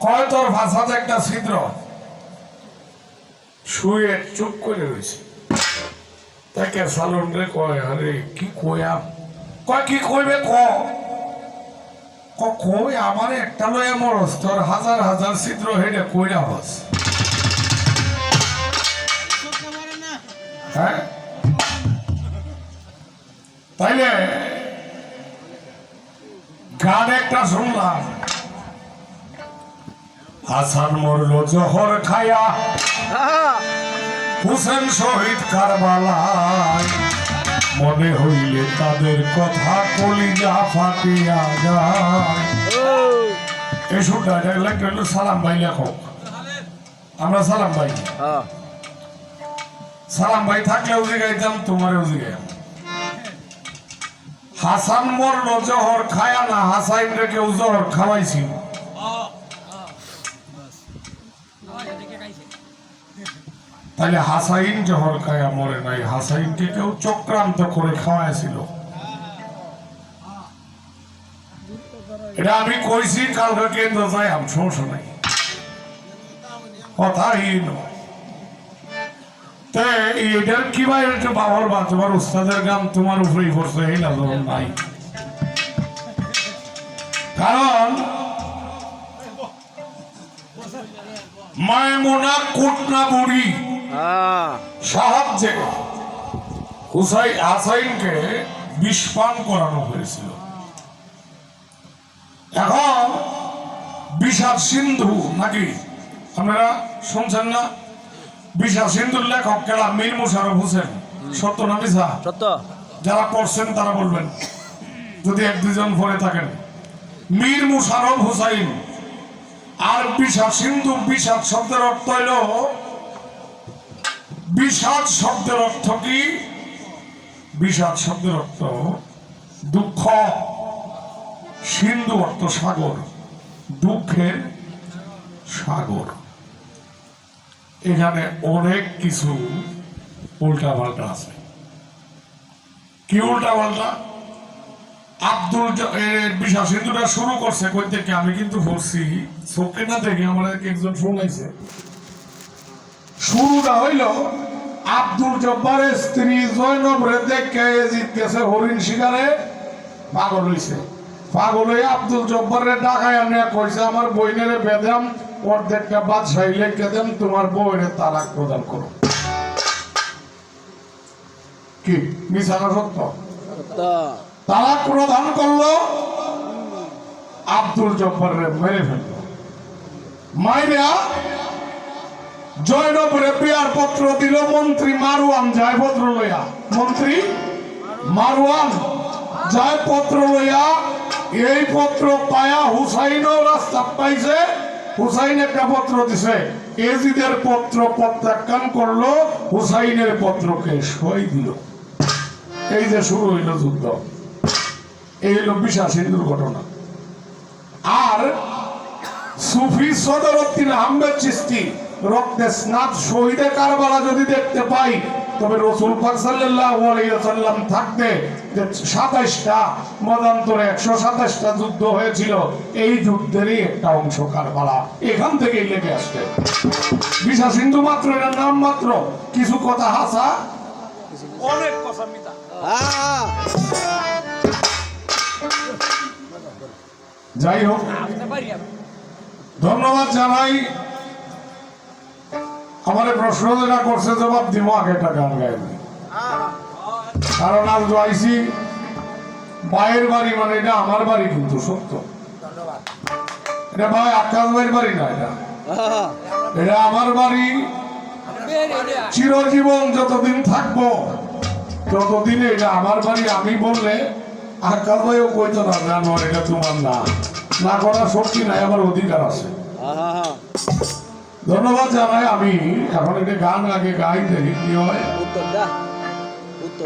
কয় তোর ভাষাতে একটা ছিদ্র? শুয়ে চুপ করে রয়েছে। তাকে সালন রে কয়, আরে, কি কয়া কয়, কি কইবে ক? কই, আমার একটা লয়া মরস, তোর হাজার হাজার ছিদ্র হেডে কইরা হস হ্যাঁ? তাইলে গান একটা শুনলাম। হাসান মরল জহর খায়া। হুসেন শহীদ কারবালায়। মনে হইলে তাদের কথা কলিজা ফাটিয়া যায়। শুনটা এটা হলো সালাম ভাই লেখক আমরা সালাম ভাই। সালাম ভাই থাকলেও জিগাইতাম তোমারও জিগাইতাম হাসান মরল জহর খায়া না হাসাইন রে কেউ জহর খাওয়াইছিল। তাহলে হাসাইন জহর খায়া মরে নাই। হাসাইনকে কেউ চক্রান্ত করে খাওয়াইছিল। এটা আমি কইছি, কালকে কেন্দ্র যাই আমি নাই। কথাহীন এটার কি ভাই একটা বাবার উস্তাদের গান তোমার উপরেই এই না নাই। কারণ মায়মোনা কোটনা বুড়ি সাহায্যে হুসাই হাসাইনকে বিষপান করানো হয়েছিল। এখন বিষাদ সিন্ধু নাকি আপনারা শুনছেন না? বিষাদ সিন্ধুর লেখক কেলা মীর মুশারফ হোসেন। সত্য না মিশা সত্য। যারা পড়ছেন তারা বলবেন। যদি এক দুজন পড়ে থাকেন। মীর মুশারফ হুসাইন আর বিষাদ, সিন্ধু বিষাদ শব্দের অর্থ হইল, বিষাদ শব্দের অর্থ কি? বিষাদ শব্দের অর্থ দুঃখ। সিন্ধু অর্থ সাগর, দুঃখের সাগর। এখানে অনেক কিছু উল্টা পাল্টা আছে। কি উল্টা পাল্টা আব্দুল এ, সিন্ধুটা শুরু করছে কই থেকে? আমি কিন্তু বলছি চোখে না দেখে আমাদেরকে একজন শোনাইছে। শুরুটা হইল আব্দুল জব্বারের স্ত্রী জয়নব রে দেখে এজিদ হরিণ শিকারে পাগল হইছে। পাগল হয়ে আব্দুল জব্বারের ডাকায় আনে কইছে আমার বইনেরে বেদাম অর্ধেকটা বাদশাহী লেখকে দেন তোমার বউয়ের তালাক প্রদান করো। কি? মিশানো সত্য? তালাক প্রদান করল, আব্দুল জব্বারে মেরে ফেলল। মাইরা জয়নবরে বিয়ার পত্র দিল মন্ত্রী মারওয়ান, যায় পত্র লইয়া। মন্ত্রী মারওয়ান, যায় পত্র লইয়া, এই পত্র পায়া হুসাইনও রাস্তা পাইছে, হুসাইন একটা পত্র দিছে। এজিদের পত্র প্রত্যাখ্যান করল, হুসাইনের পত্রকে সই দিল। এই যে শুরু হইল যুদ্ধ। এই হলো বিশ্বাসী দুর্ঘটনা। আর সুফি সদরুদ্দিন আহমেদ চিস্তি রক্তে স্নাত শহীদে কারবালা যদি দেখতে পাই তবে রসুল থাকতে যে 27টা মতান্তরে 127টা যুদ্ধ হয়েছিল এই যুদ্ধেরই একটা অংশ কারবালা। এখান থেকেই লেগে আসছে। বিশা সিন্ধু মাত্র এর নাম মাত্র। কিছু কথা হাসা? অনেক কথা মিতা। হ্যাঁ। যাই হোক, ধন্যবাদ জানাই। আমার প্রশ্ন যেটা করছে, জবাব দিব আগে একটা গান গাইবে কারণ আজ গাইছি ভাইয়ের বাড়ি মানে এটা আমার বাড়ি কিন্তু সত্য। এটা ভাই আকাশ ভাইয়ের বাড়ি না এটা? এটা আমার বাড়ি। চিরজীবন যতদিন থাকব, ততদিন এটা আমার বাড়ি। আমি বললে আকাশ ভাইও কইতো না জানোয়ার এটা তোমার না। না করার শক্তি নাই, আমার অধিকার আছে। ধন্যবাদ জানাই, আমি এখন একটা গান আগে গাই দেখি কি হয় উত্তরটা উত্তর